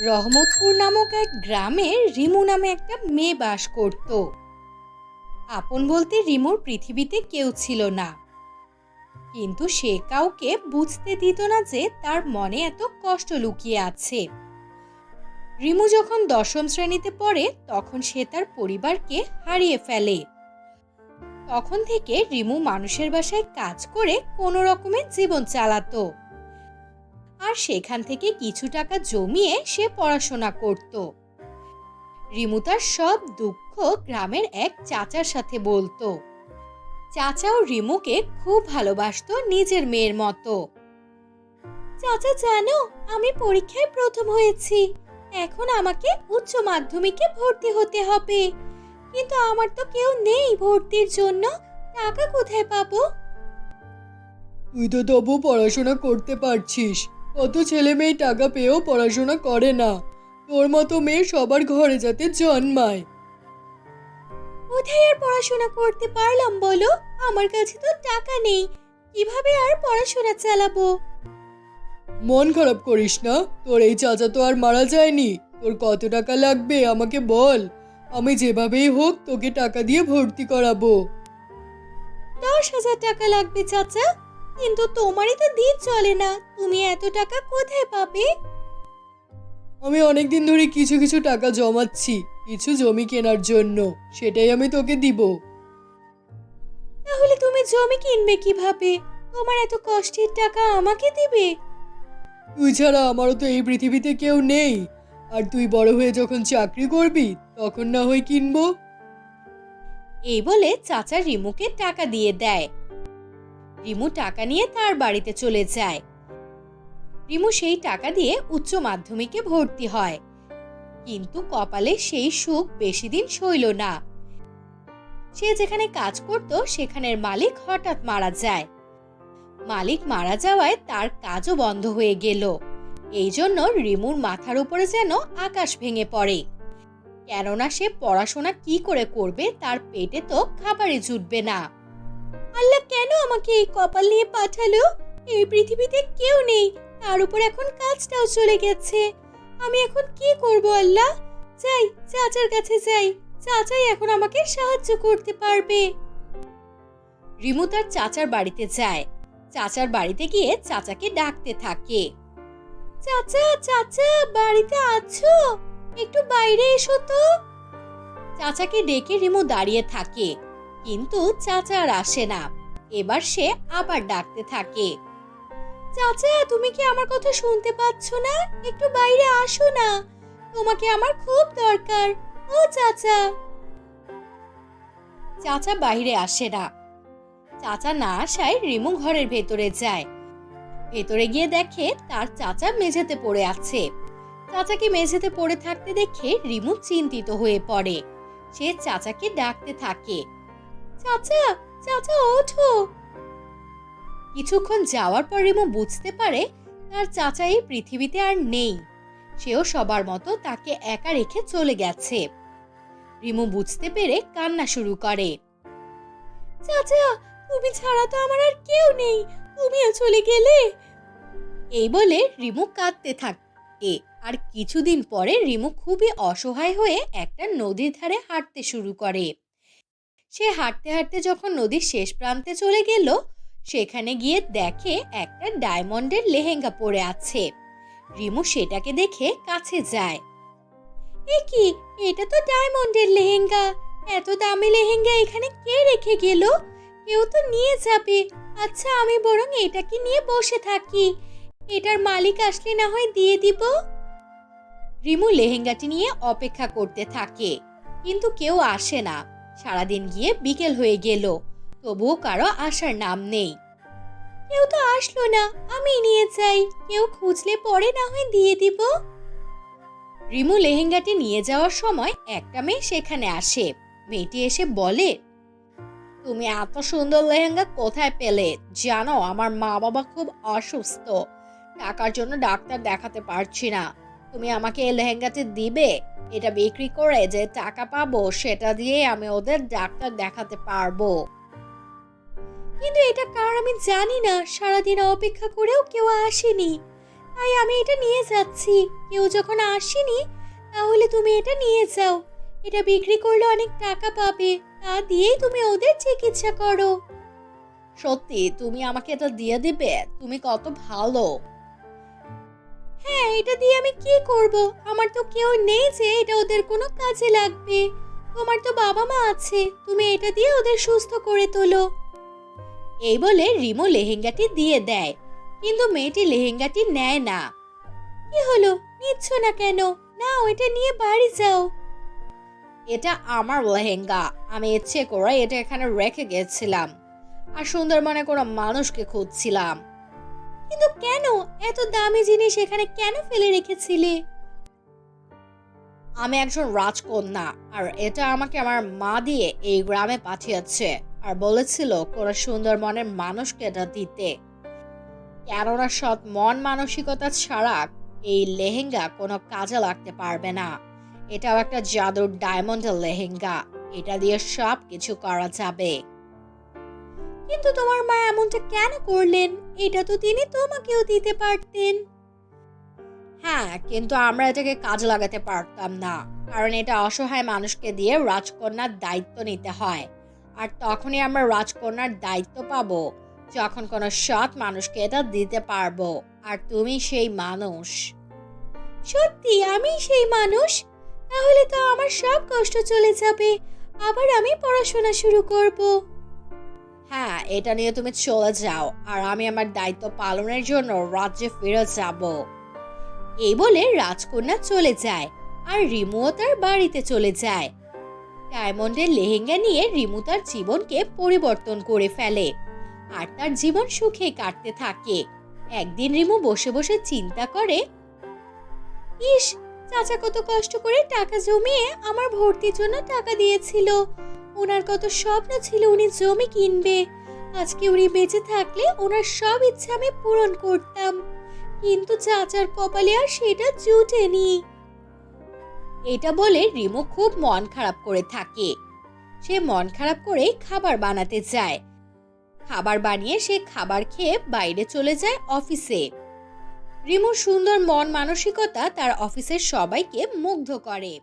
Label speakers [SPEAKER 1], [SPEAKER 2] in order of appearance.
[SPEAKER 1] রহমতপুর নামক এক গ্রামে রিমু নামে একটা মেয়ে বাস করত। আপন বলতে রিমুর পৃথিবীতে কেউ ছিল না। কিন্তু সে কাউকে বুঝতে দিত না যে তার মনে এত কষ্ট লুকিয়ে আছে। রিমু যখন দশম শ্রেণীতে পড়ে, তখন সে তার পরিবারকে হারিয়ে ফেলে। তখন থেকে রিমু মানুষের বাসায় কাজ করে কোনো রকমের জীবন চালাতো। আর সেখান থেকে কিছু টাকা জমিয়ে সে পড়াশোনা করত। রিমু তার সব দুঃখ গ্রামের এক চাচার সাথে বলতো। চাচাও রিমুকে খুব ভালোবাসতো নিজের মেয়ের মতো। চাচা জানো, আমি পরীক্ষায় প্রথম হয়েছি। এখন আমাকে উচ্চ মাধ্যমিকে ভর্তি হতে হবে। কিন্তু আমার তো কেউ নেই ভর্তির জন্য। টাকা কোথায় পাবো?
[SPEAKER 2] তুই তো তবু পড়াশোনা করতে পারছিস। কত ছেলে মেয়ে টাকা পেয়েও পড়াশোনা করে না। তোর মতো মেয়ে সবার ঘরে যাতে জন্মায়।
[SPEAKER 1] কোথায় আর পড়াশোনা করতে পারলাম বলো? আমার কাছে তো টাকা নেই। কীভাবে আর পড়াশোনা চালাবো?
[SPEAKER 2] মন খারাপ করিস না। তোর এই চাচা তো আর মারা যায়নি। তোর কত টাকা লাগবে আমাকে বল। আমি যেভাবেই হোক তোকে টাকা দিয়ে ভর্তি করাবো।
[SPEAKER 1] দশ হাজার টাকা লাগবে চাচা। কিন্তু তোমারই তো দিন চলে না। তুমি এত টাকা কোথায় পাবে?
[SPEAKER 2] আমি অনেক দিন ধরে কিছু কিছু টাকা জমাচ্ছি কিছু জমি কেনার জন্য। সেটাই আমি তোকে দিব।
[SPEAKER 1] তাহলে তুমি জমি কিনবে কীভাবে? তোমার এত কষ্টের টাকা আমাকে দিবে?
[SPEAKER 2] তুই ছাড়া আমারও তো এই পৃথিবীতে কেউ নেই। আর তুই বড় হয়ে যখন চাকরি করবি তখন না হয় কিনবো।
[SPEAKER 1] এই বলে চাচা রিমুকে টাকা দিয়ে দেয়। রিমু টাকা নিয়ে তার বাড়িতে চলে যায়। রিমু সেই টাকা দিয়ে উচ্চ মাধ্যমিকে ভর্তি হয়। কিন্তু কপালে সেই সুখ বেশি দিন সইল না। সে যেখানে কাজ করত, সেখানের মালিক হঠাৎ মারা যায়। মালিক মারা যাওয়ায় তার কাজও বন্ধ হয়ে গেল। এই জন্য রিমুর মাথার উপরে যেন আকাশ ভেঙে পড়ে। কেননা সে পড়াশোনা কি করে করবে, তার পেটে তো খাবারই জুটবে না। আল্লাহ কেন আমাকে এই কপাল নিয়ে পাঠালো? এই পৃথিবীতে কেউ নেই। তার উপর এখন কাজটাও চলে গেছে। আমি এখন কি করব আল্লাহ? যাই, চাচার কাছে যাই। চাচাই এখন আমাকে সাহায্য করতে পারবে। রিমু তার চাচার বাড়িতে যায়। চাচার বাড়িতে গিয়ে চাচাকে ডাকতে থাকে। চাচা চাচা, বাড়িতে আছো? একটু বাইরে এসো তো। চাচাকে ডেকে রিমু দাঁড়িয়ে থাকে। কিন্তু চাচা আর আসে না। এবার সে আবার ডাকতে থাকে। চাচা, তুমি কি আমার কথা শুনতে পাচ্ছ না? একটু বাইরে আসো না। তোমাকে আমার খুব দরকার। ও চাচা। চাচা বাইরে আসে না। চাচা না আসায় রিমু ঘরের ভেতরে যায়। ভেতরে গিয়ে দেখে তার চাচা মেঝেতে পড়ে আছে। চাচাকে মেঝেতে পড়ে থাকতে দেখে রিমু চিন্তিত হয়ে পড়ে। সে চাচাকে ডাকতে থাকে। চাচা চাচা ওঠো। কিছুক্ষণ যাওয়ার পর রিমু বুঝতে পারে তার চাচা এই পৃথিবীতে আর নেই। সেও সবার মতো তাকে একা রেখে চলে গেছে। রিমু বুঝতে পেরে কান্না শুরু করে। চাচা, তুমি ছাড়া তো আমার আর কেউ নেই, তুমিও চলে গেলে? এই বলে রিমু কাঁদতে থাকে। আর কিছুদিন পরে রিমু খুবই অসহায় হয়ে একটা নদীর ধারে হাঁটতে শুরু করে। সে হাঁটতে হাঁটতে যখন নদীর শেষ প্রান্তে চলে গেল, সেখানে গিয়ে দেখে একটা ডায়মন্ডের লেহেঙ্গা পরে আছে। রিমু সেটাকে দেখে কাছে যায়। এ কি? এটা তো ডায়মন্ডের লেহেঙ্গা। এত দামি লেহেঙ্গা এখানে কে রেখে গেল? কেউ তো নিয়ে যাবে। আচ্ছা আমি বরং এটাকে নিয়ে বসে থাকি। এটার মালিক আসলে না হয় দিয়ে দিব? রিমু লেহেঙ্গাটি নিয়ে অপেক্ষা করতে থাকে, কিন্তু কেউ আসে না। সারাদিন গিয়ে বিকেল হয়ে গেল। তবুও কারও আসার নাম নেই। কেউ তো আসলো না আমি নিয়ে যাই। কেউ খুঁজলে পরে না হয় দিয়ে দিব। রিমু লেহেঙ্গাটি নিয়ে যাওয়ার সময় একটা মেয়ে সেখানে আসে। মেয়েটি এসে বলে, তুমি এত সুন্দর লেহেঙ্গা কোথায় পেলে? জানো আমার মা বাবা খুব অসুস্থ। টাকার জন্য ডাক্তার দেখাতে পারছি না। তুমি আমাকে এই লেহেঙ্গাটি দিবে? এটা বিক্রি করে যে টাকা পাবো, সেটা দিয়ে আমি ওদের ডাক্তার দেখাতে পারব। কিন্তু এটা কার আমি জানি না। সারাদিন অপেক্ষা করেও কেউ আসেনি। তাই আমি এটা নিয়ে যাচ্ছি। কেউ যখন আসেনি, তাহলে তুমি এটা নিয়ে যাও। এটা বিক্রি করলে অনেক টাকা পাবে। তা দিয়েই তুমি ওদের চিকিৎসা করো। সত্যি, তুমি আমাকে এটা দিয়ে দিবে? তুমি কত ভালো। হ্যাঁ এটা দিয়ে আমি কি করব? আমার তো কেউ নেই যে এটা ওদের কোনো কাজে লাগবে। তোমার তো বাবা মা আছে, তুমি এটা দিয়ে ওদের সুস্থ করে তোলো। এই বলে রিমো লেহেঙ্গাটি দিয়ে দেয়, কিন্তু মেয়েটি লেহেঙ্গাটি নেয় না। কি হলো? নিচ্ছ না কেন? না ওইটা নিয়ে বাড়ি যাও। এটা আমার লেহেঙ্গা। আমি ইচ্ছে করে এটা এখানে রেখে গেছিলাম। আর সুন্দরবনে কোনো মানুষকে খুঁজছিলাম। কিন্তু কেন? এত দামি জিনিস এখানে কেন ফেলে রেখেছিলে? আমি একজন রাজকন্যা, আর এটা আমাকে আমার মা দিয়ে এই গ্রামে পাঠিয়েছে আর বলেছিল কোনো সুন্দরবনের মানুষকে এটা দিতে। কেননা সৎ মন মানসিকতা ছাড়া এই লেহেঙ্গা কোনো কাজে লাগতে পারবে না। এটাও একটা জাদুর ডায়মন্ডের লেহেঙ্গা। এটা দিয়ে সব কিছু করা যাবে। কিন্তু তোমার মা এমনটা কেন করলেন? এটা তো তিনি তোমাকেও দিতে পারতেন। হ্যাঁ কিন্তু আমরা এটাকে কাজে লাগাতে পারতাম না, কারণ এটা অসহায় মানুষকে দিয়ে রাজকন্যার দায়িত্ব নিতে হয়। আর তখনই আমরা রাজকন্যার দায়িত্ব পাবো, যখন কোনো সৎ মানুষকে এটা দিতে পারব। আর তুমি সেই মানুষ। সত্যি, আমি সেই মানুষ? তাহলে তো আমার সব কষ্ট চলে যাবে। আবার আমি পড়াশোনা শুরু করব। হ্যাঁ এটা নিয়ে তুমি চলে যাও। আর আমি আমার দায়িত্ব পালনের জন্য রাজ্যে ফিরে যাব। এই বলে রাজকন্যা চলে যায় আর রিমুও তার বাড়িতে চলে যায়। ডায়মন্ডের লেহেঙ্গা নিয়ে রিমু তার জীবনকে পরিবর্তন করে ফেলে আর তার জীবন সুখে কাটতে থাকে। একদিন রিমু বসে বসে চিন্তা করে, ইস, চাচা কত কষ্ট করে টাকা জমিয়ে আমার ভর্তির জন্য টাকা দিয়েছিল। ওনার কত স্বপ্ন ছিল উনি জমি কিনবে। আজকে উনি বেঁচে থাকলে ওনার সব ইচ্ছা আমি পূরণ করতাম। কিন্তু চাচার কপালে আর সেটা জুটেনি। এটা বলে রিমু খুব মন খারাপ করে থাকে। সে মন খারাপ করে খাবার বানাতে যায়। খাবার বানিয়ে সে খাবার খেয়ে বাইরে চলে যায় অফিসে। রিমুর সুন্দর মন মানসিকতা তার অফিসের সবাইকে মুগ্ধ করে।